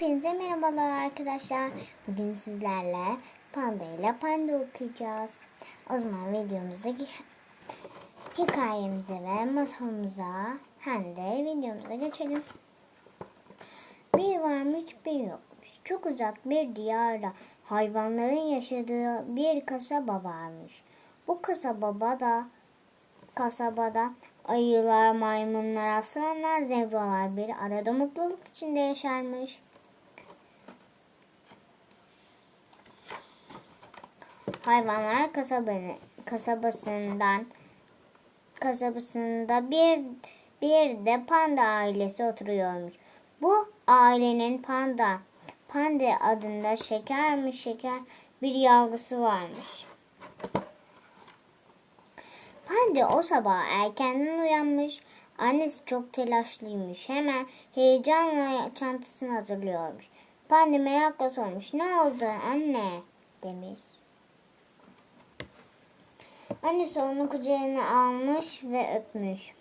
Hepinize merhabalar arkadaşlar. Bugün sizlerle panda ile panda okuyacağız. O zaman videomuzdaki hikayemize ve masalımıza hem de videomuza geçelim. Bir varmış bir yokmuş. Çok uzak bir diyarda hayvanların yaşadığı bir kasaba varmış. Bu kasabada da kasabada ayılar, maymunlar, aslanlar, zebralar bir arada mutluluk içinde yaşarmış. Hayvanlar kasabanı, kasabasından kasabasında bir bir de panda ailesi oturuyormuş. Bu ailenin panda panda adında şeker mi şeker bir yavrusu varmış. Panda o sabah erkenden uyanmış. Annesi çok telaşlıymış. Hemen heyecanla çantasını hazırlıyormuş. Panda merakla sormuş. Ne oldu anne? demiş. Annesi onu kucağına almış ve öpmüş.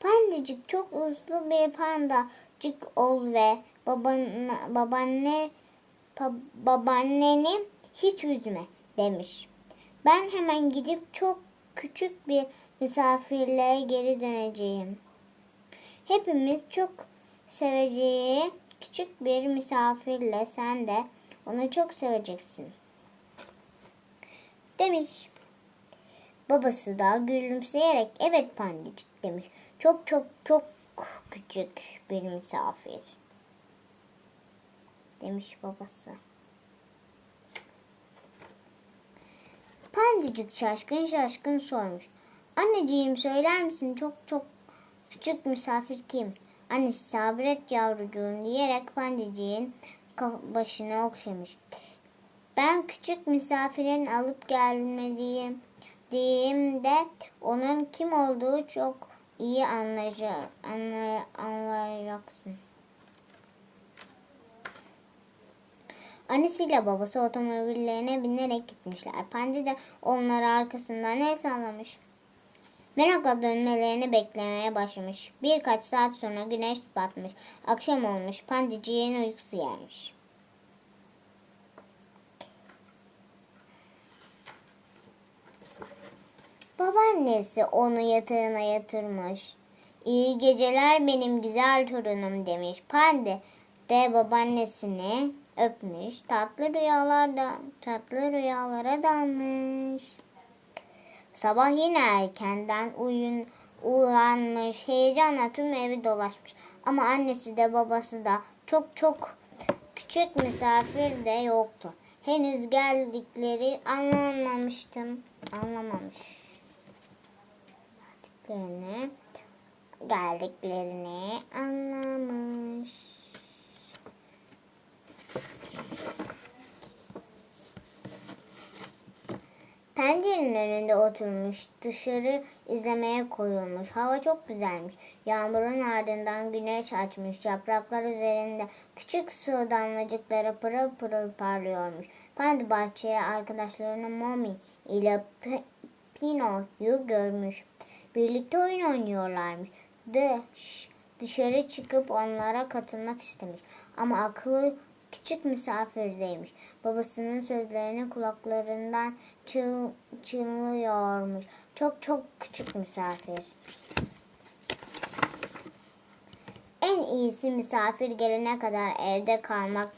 Pandacık çok uslu bir pandacık ol ve baban, babaanne babaanneni hiç üzme demiş. Ben hemen gidip çok küçük bir misafirliğe geri döneceğim. Hepimiz çok seveceği küçük bir misafirle sen de onu çok seveceksin. Demiş. Babası da gülümseyerek evet pandacık demiş. Çok çok çok küçük bir misafir. Demiş babası. Pandacık şaşkın şaşkın sormuş. Anneciğim söyler misin çok çok küçük misafir kim? Annesi sabret yavrucuğum diyerek pandacığın kaf- başını okşamış. Ben küçük misafirin alıp gelmediğim de onun kim olduğu çok iyi anlayacak, anlay, anlayacaksın. Annesiyle babası otomobillerine binerek gitmişler. Panda da onları arkasından el sallamış. Merakla dönmelerini beklemeye başlamış. Birkaç saat sonra güneş batmış. Akşam olmuş. Pandiciğin uykusu gelmiş. Babaannesi onu yatağına yatırmış. İyi geceler benim güzel torunum demiş. Pande de babaannesini öpmüş. Tatlı rüyalarda tatlı rüyalara dalmış. Sabah yine erkenden uyun, uyanmış. Heyecanla tüm evi dolaşmış. Ama annesi de babası da çok çok küçük misafir de yoktu. Henüz geldikleri anlamamıştım. Anlamamış geldiklerini geldiklerini anlamış. Pencerenin önünde oturmuş, dışarı izlemeye koyulmuş. Hava çok güzelmiş. Yağmurun ardından güneş açmış. Yapraklar üzerinde küçük su damlacıkları pırıl pırıl parlıyormuş. Panda bahçeye arkadaşlarını Momi ile Pe- Pino'yu görmüş. Birlikte oyun oynuyorlarmış. Dış, dışarı çıkıp onlara katılmak istemiş. Ama akıllı küçük misafirdeymiş. Babasının sözlerini kulaklarından çığ, çınlıyormuş. Çok çok küçük misafir. En iyisi misafir gelene kadar evde kalmak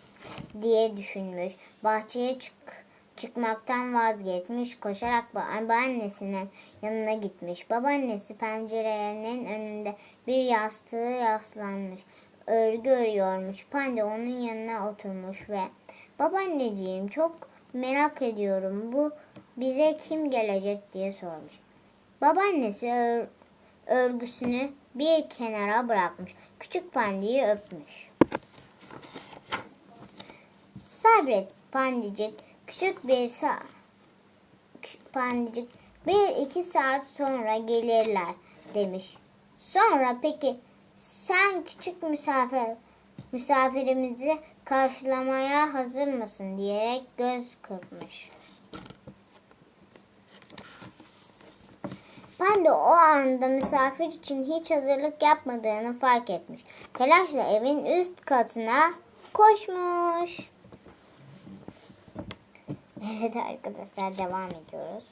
diye düşünmüş. Bahçeye çık çıkmaktan vazgeçmiş. Koşarak babaannesinin yanına gitmiş. Babaannesi pencerenin önünde bir yastığı yaslanmış. Örgü örüyormuş. Panda onun yanına oturmuş ve babaanneciğim çok merak ediyorum. Bu bize kim gelecek diye sormuş. Babaannesi ör- örgüsünü bir kenara bırakmış. Küçük pandayı öpmüş. Sabret pandicik. Küçük bir sa pandicik bir iki saat sonra gelirler demiş. Sonra peki sen küçük misafir misafirimizi karşılamaya hazır mısın diyerek göz kırpmış. Ben de o anda misafir için hiç hazırlık yapmadığını fark etmiş. Telaşla evin üst katına koşmuş. Evet arkadaşlar devam ediyoruz.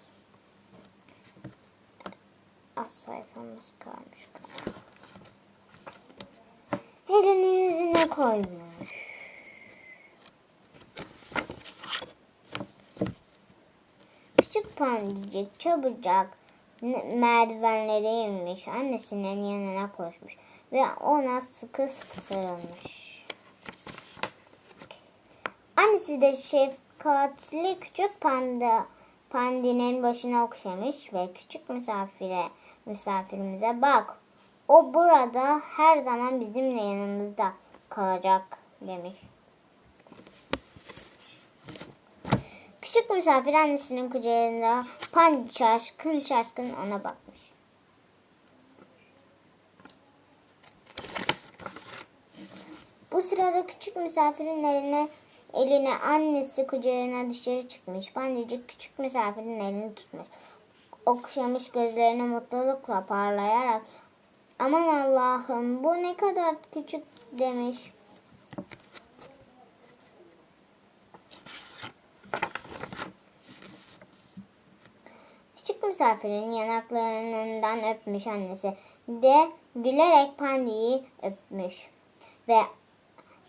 Az sayfamız kalmış. Elini yüzüne koymuş. Küçük pandicik çabucak merdivenlere inmiş. Annesinin yanına koşmuş. Ve ona sıkı sıkı sarılmış. Annesi de şefkatli küçük panda pandinin başına okşamış ve küçük misafire misafirimize bak o burada her zaman bizimle yanımızda kalacak demiş. Küçük misafir annesinin kucağında pandi şaşkın şaşkın ona bakmış. Bu sırada küçük misafirin eline eline annesi kucağına dışarı çıkmış. Pandicik küçük misafirin elini tutmuş. Okşamış gözlerini mutlulukla parlayarak aman Allah'ım bu ne kadar küçük demiş. Küçük misafirin yanaklarından öpmüş annesi de gülerek pandiyi öpmüş ve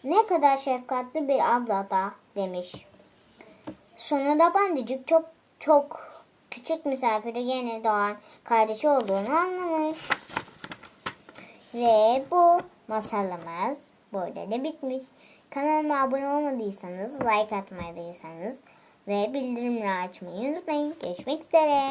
ne kadar şefkatli bir abla da demiş. Sonunda pandicik çok çok küçük misafiri yeni doğan kardeşi olduğunu anlamış. Ve bu masalımız burada da bitmiş. Kanalıma abone olmadıysanız, like atmadıysanız ve bildirimleri açmayı unutmayın. Görüşmek üzere.